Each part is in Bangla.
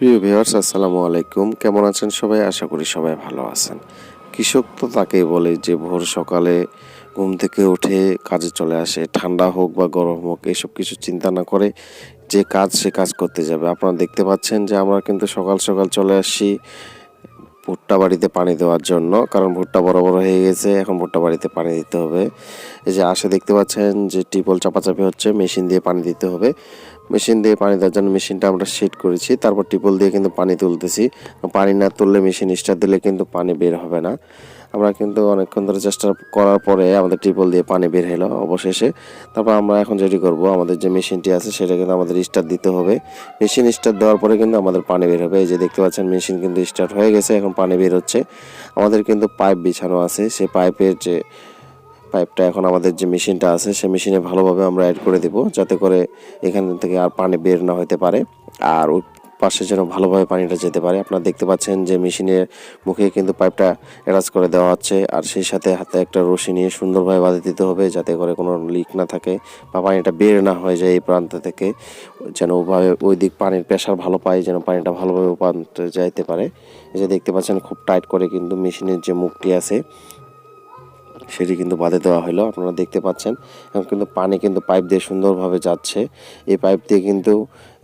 প্রিয় ভিউয়ার্স, আসসালামু আলাইকুম। কেমন আছেন সবাই? আশা করি সবাই ভালো আছেন। কৃষক তো তাকেই বলে যে ভোর সকালে ঘুম থেকে উঠে কাজে চলে আসে। ঠান্ডা হোক বা গরম হোক, এসব কিছু চিন্তা না করে যে কাজ সে কাজ করতে যাবে। আপনারা দেখতে পাচ্ছেন যে আমরা কিন্তু সকাল সকাল চলে আসছি ভুট্টা বাড়িতে পানি দেওয়ার জন্য। কারণ ভুট্টা বড় বড় হয়ে গেছে, এখন ভুট্টা বাড়িতে পানি দিতে হবে। এই যে আসে দেখতে পাচ্ছেন যে টিপল চাপাচাপি হচ্ছে, মেশিন দিয়ে পানি দিতে হবে। মেশিন দিয়ে পানি দেওয়ার জন্য মেশিনটা আমরা সেট করেছি। তারপর টিপল দিয়ে কিন্তু পানি তুলতেছি। পানি না তুললে মেশিন স্টার্ট দিলে কিন্তু পানি বের হবে না। আমরা কিন্তু অনেকক্ষণ ধরে চেষ্টা করার পরে আমাদের টিপল দিয়ে পানি বের হলো অবশেষে। তারপর আমরা এখন যেটি করব, আমাদের যে মেশিনটি আছে সেটা কিন্তু আমাদের স্টার্ট দিতে হবে। মেশিন স্টার্ট দেওয়ার পরে কিন্তু আমাদের পানি বের হবে। এই যে দেখতে পাচ্ছেন, মেশিন কিন্তু স্টার্ট হয়ে গেছে, এখন পানি বের হচ্ছে। আমাদের কিন্তু পাইপ বিছানো আছে। সেই পাইপের যে পাইপটা এখন আমাদের যে মেশিনটা আছে, সেই মেশিনে ভালোভাবে আমরা অ্যাড করে দিব, যাতে করে এখান থেকে আর পানি বের না হতে পারে, আর ওই পাশে যেন ভালোভাবে পানিটা যেতে পারে। আপনারা দেখতে পাচ্ছেন যে মেশিনের মুখে কিন্তু পাইপটা অ্যাটাচ করে দেওয়া হচ্ছে, আর সেই সাথে হাতে একটা রশি নিয়ে সুন্দরভাবে বাঁধে দিতে হবে, যাতে করে কোনো লিক না থাকে বা পানিটা বের না হয়ে যায় এই প্রান্ত থেকে, যেন ওভাবে ওই দিক পানির প্রেশার ভালো পায়, যেন পানিটা ভালোভাবে প্রান্তে যাইতে পারে। এই যে দেখতে পাচ্ছেন, খুব টাইট করে কিন্তু মেশিনের যে মুখটি আছে সেটি কিন্তু বাঁধে দেওয়া হলো, আপনারা দেখতে পাচ্ছেন। এখন কিন্তু পানি কিন্তু পাইপ দিয়ে সুন্দরভাবে যাচ্ছে। এই পাইপ দিয়ে কিন্তু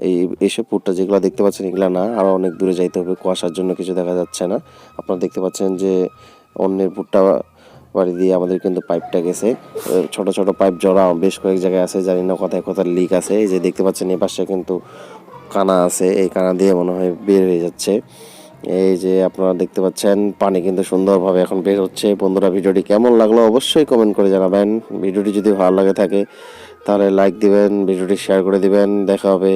এই এসব পুটটা যেগুলো দেখতে পাচ্ছেন, এগুলো না আরও অনেক দূরে যাইতে হবে, কুয়াশার জন্য কিছু দেখা যাচ্ছে না। আপনারা দেখতে পাচ্ছেন যে অন্যের পুটটা বাড়ি দিয়ে আমাদের কিন্তু পাইপটা গেছে। ছোট ছোট পাইপ জড়া, বেশ কয়েক জায়গায় আছে, জানি না কোথায় কোথায় লিক আছে। এই যে দেখতে পাচ্ছেন এ পাশে কিন্তু কানা আছে, এই কানা দিয়ে মনে হয় বের হয়ে যাচ্ছে। এই যে আপনারা দেখতে পাচ্ছেন, পানি কিন্তু সুন্দরভাবে এখন বের হচ্ছে। বন্ধুরা, ভিডিওটি কেমন লাগল অবশ্যই কমেন্ট করে জানাবেন। ভিডিওটি যদি ভালো লাগে থাকে, তাহলে লাইক দিবেন, ভিডিওটি শেয়ার করে দিবেন। দেখা হবে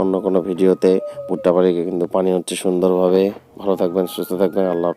অন্য কোনো ভিডিওতে। ভুট্টা বাড়িকে কিন্তু পানি হচ্ছে সুন্দরভাবে। ভালো থাকবেন, সুস্থ থাকবেন। আল্লাহ।